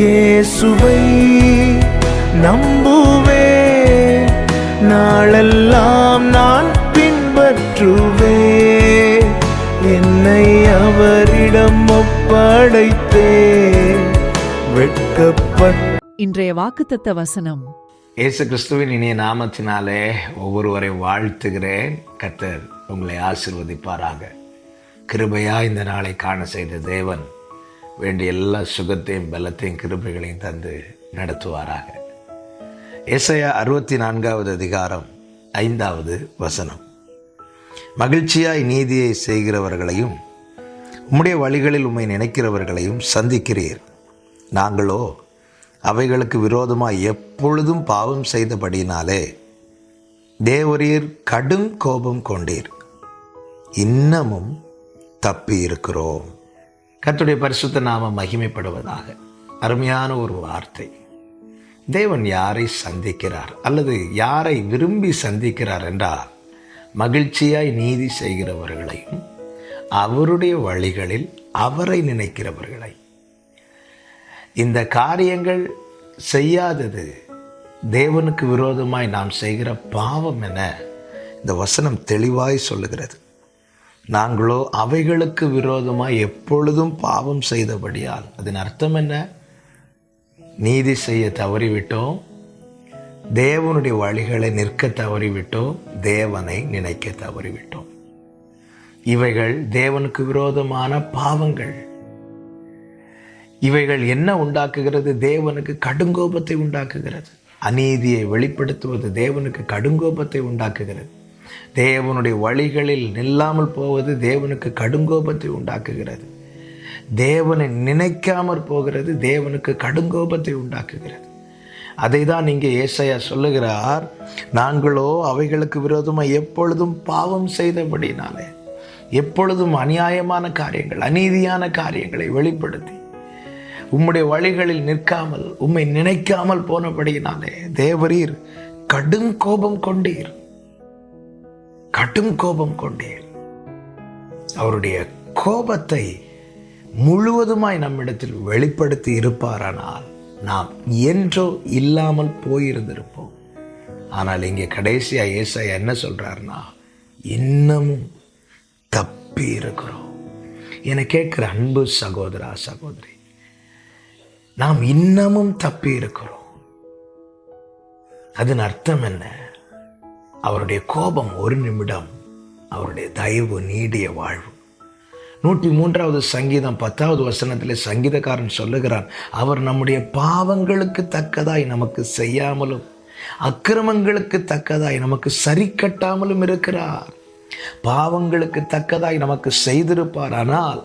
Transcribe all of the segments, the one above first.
இயேசுவை நம்புவேன் நாளெல்லாம் நான் பின்பற்றுவேன் என்னை அவரிடம் ஒப்படைத்தேன். வெட்கப்பட்ட இன்றைய வாக்குத்தத்த வசனம். இயேசு கிறிஸ்துவின் இனிய நாமத்தினாலே ஒவ்வொருவரை வாழ்த்துகிறேன். கர்த்தர் உங்களை ஆசிர்வதிப்பாராக. கிருபையா இந்த நாளை காண செய்த தேவன். வேண்டிய எல்லா சுகத்தையும் பலத்தையும் கிருபைகளையும் தந்து நடத்துவாராக. இசையா அறுபத்தி நான்காவது அதிகாரம் ஐந்தாவது வசனம். மகிழ்ச்சியாய் நீதியை செய்கிறவர்களையும் உம்முடைய வழிகளில் உம்மை நினைக்கிறவர்களையும் சந்திக்கிறீர். நாங்களோ அவைகளுக்கு விரோதமாக எப்பொழுதும் பாவம் செய்தபடியினாலே தேவரீர் கடும் கோபம் கொண்டீர். இன்னமும் தப்பி இருக்கிறோம் கத்துடைய பரிசுத்த நாம மகிமைப்படுவதாக. அருமையான ஒரு வார்த்தை. தேவன் யாரை சந்திக்கிறார்? அல்லது யாரை விரும்பி சந்திக்கிறார் என்றால் மகிழ்ச்சியாய் நீதி செய்கிறவர்களையும் அவருடைய வழிகளில் அவரை நினைக்கிறவர்களை இந்த காரியங்கள் செய்யாதது தேவனுக்கு விரோதமாய் நாம் செய்கிற பாவம் என இந்த வசனம் தெளிவாய் சொல்லுகிறது. நாங்களோ அவைகளுக்கு விரோதமாக எப்பொழுதும் பாவம் செய்தபடியால் அதன் அர்த்தம் என்ன? நீதி செய்ய தவறிவிட்டோம். தேவனுடைய வழிகளை நிற்க தவறிவிட்டோம். தேவனை நினைக்க தவறிவிட்டோம். இவைகள் தேவனுக்கு விரோதமான பாவங்கள். இவைகள் என்ன உண்டாக்குகிறது? தேவனுக்கு கடுங்கோபத்தை உண்டாக்குகிறது. அநீதியை வெளிப்படுத்துவது தேவனுக்கு கடுங்கோபத்தை உண்டாக்குகிறது. தேவனுடைய வழிகளில் நில்லாமல் போவது தேவனுக்கு கடுங்கோபத்தை உண்டாக்குகிறது. தேவனை நினைக்காமற் போகிறது தேவனுக்கு கடுங்கோபத்தை உண்டாக்குகிறது. அதை தான் இங்கே ஏசையா சொல்லுகிறார் நாங்களோ அவைகளுக்கு விரோதமாக எப்பொழுதும் பாவம் செய்தபடினாலே எப்பொழுதும் அநியாயமான காரியங்கள் அநீதியான காரியங்களை வெளிப்படுத்தி உம்முடைய வழிகளில் நிற்காமல் உம்மை நினைக்காமல் போனபடியினாலே தேவரீர் கடும் கோபம் கொண்டீர். கடும் கோபம் கொண்டீர் அவருடைய கோபத்தை முழுவதுமாய் நம்மிடத்தில் வெளிப்படுத்தி இருப்பாரானால் நாம் என்றோ இல்லாமல் போயிருந்திருப்போம். ஆனால் இங்கே கடைசியா ஏசா என்ன சொல்றாருன்னா இன்னமும் தப்பி இருக்கிறோம் என கேட்கிற அன்பு சகோதரா சகோதரி நாம் இன்னமும் தப்பி இருக்கிறோம் அதன் அர்த்தம் என்ன? அவருடைய கோபம் ஒரு நிமிடம் அவருடைய தயவு நீடிய வாழ்வு. நூற்றி மூன்றாவது சங்கீதம் பத்தாவது வசனத்தில் சங்கீதக்காரன் சொல்லுகிறான் அவர் நம்முடைய பாவங்களுக்கு தக்கதாய் நமக்கு செய்யாமலும் அக்கிரமங்களுக்கு தக்கதாய் நமக்கு சரி கட்டாமலும் இருக்கிறார். பாவங்களுக்கு தக்கதாய் நமக்கு செய்திருப்பார். ஆனால்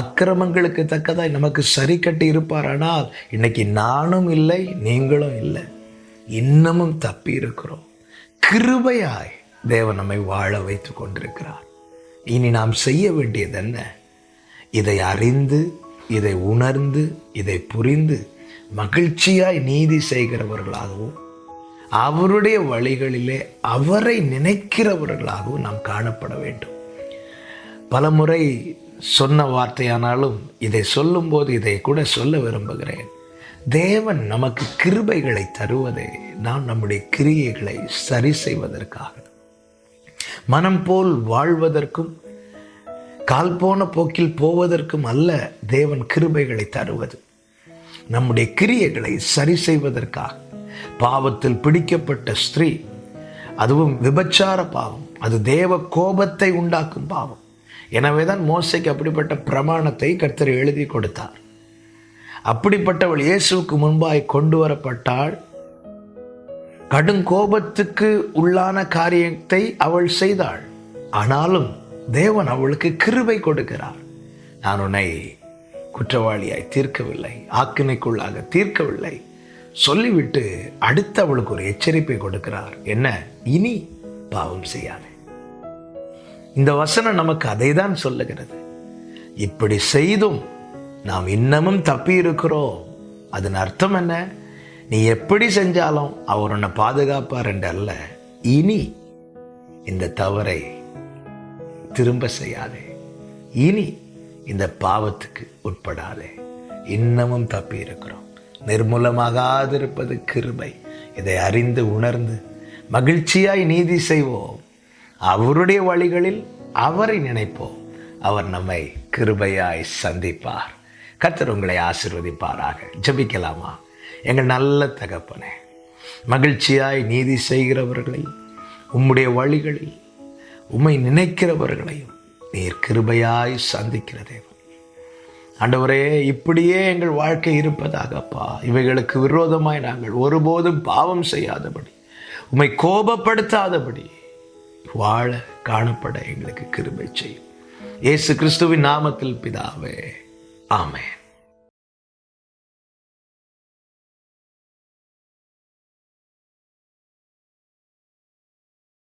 அக்கிரமங்களுக்கு தக்கதாய் நமக்கு சரி கட்டி இருப்பார். ஆனால் இன்னைக்கு நானும் இல்லை நீங்களும் இல்லை. இன்னமும் தப்பி இருக்கிறோம். கிருபையாய் தேவன் நம்மை வாழ வைத்து கொண்டிருக்கிறார். இனி நாம் செய்ய வேண்டியது என்ன இதை அறிந்து இதை உணர்ந்து இதை புரிந்து மகிழ்ச்சியாய் நீதி செய்கிறவர்களாகவும் அவருடைய வழிகளிலே அவரை நினைக்கிறவர்களாகவும் நாம் காணப்பட வேண்டும். பலமுறை சொன்ன வார்த்தையானாலும் இதை சொல்லும்போது இதை கூட சொல்ல விரும்புகிறேன். தேவன் நமக்கு கிருபைகளை தருவதே நாம் நம்முடைய கிரியைகளை சரி செய்வதற்காக. மனம் போல் வாழ்வதற்கும் கால் போன போக்கில் போவதற்கும் அல்ல தேவன் கிருபைகளை தருவது. நம்முடைய கிரியைகளை சரி செய்வதற்காக. பாவத்தில் பிடிக்கப்பட்ட ஸ்திரீ அதுவும் விபச்சார பாவம். அது தேவ கோபத்தை உண்டாக்கும் பாவம். எனவே தான் மோசைக்கு அப்படிப்பட்ட பிரமாணத்தை கர்த்தர் எழுதி கொடுத்தார். அப்படிப்பட்டவள் இயேசுவுக்கு முன்பாய் கொண்டு வரப்பட்டாள் கடும் கோபத்துக்கு உள்ளான காரியத்தை அவள் செய்தாள். ஆனாலும் தேவன் அவளுக்கு கிருபை கொடுக்கிறார். நான் உன்னை குற்றவாளியாய் தீர்க்கவில்லை ஆக்கினைக்குள்ளாக தீர்க்கவில்லை. சொல்லிவிட்டு அடுத்து அவளுக்கு ஒரு எச்சரிப்பை கொடுக்கிறார். என்ன? இனி பாவம் செய்யாதே. இந்த வசனம் நமக்கு அதை தான் சொல்லுகிறது. இப்படி செய்தும் நாம் இன்னமும் தப்பி இருக்கிறோம் அதன் அர்த்தம் என்ன? நீ எப்படி செஞ்சாலும் அவர் உன்னை பாதுகாப்பார் என்று அல்ல. இனி இந்த தவறை திரும்ப செய்யாதே. இனி இந்த பாவத்துக்கு உட்படாதே. இன்னமும் தப்பி இருக்கிறோம் நிர்மூலமாகாதிருப்பது கிருபை. இதை அறிந்து உணர்ந்து மகிழ்ச்சியாய் நீதி செய்வோம். அவருடைய வழிகளில் அவரை நினைப்போம். அவர் நம்மை கிருபையாய் சந்திப்பார். கர்த்தர் உங்களை ஆசிர்வதிப்பாராக. ஜெபிக்கலாமா? எங்கள் நல்ல தகப்பனே மகிழ்ச்சியாய் நீதி செய்கிறவர்களையும் உம்முடைய வழிகளில் உம்மை நினைக்கிறவர்களையும் நீர் கிருபையாய் சந்திக்கிற தேவன். ஆண்டவரே இப்படியே எங்கள் வாழ்க்கை இருப்பதாகப்பா இவைகளுக்கு விரோதமாய் நாங்கள் ஒருபோதும் பாவம் செய்யாதபடி உம்மை கோபப்படுத்தாதபடி வாழ காணப்பட எங்களுக்கு கிருபை செய்யும். இயேசு கிறிஸ்துவின் நாமத்தில் பிதாவே Amen.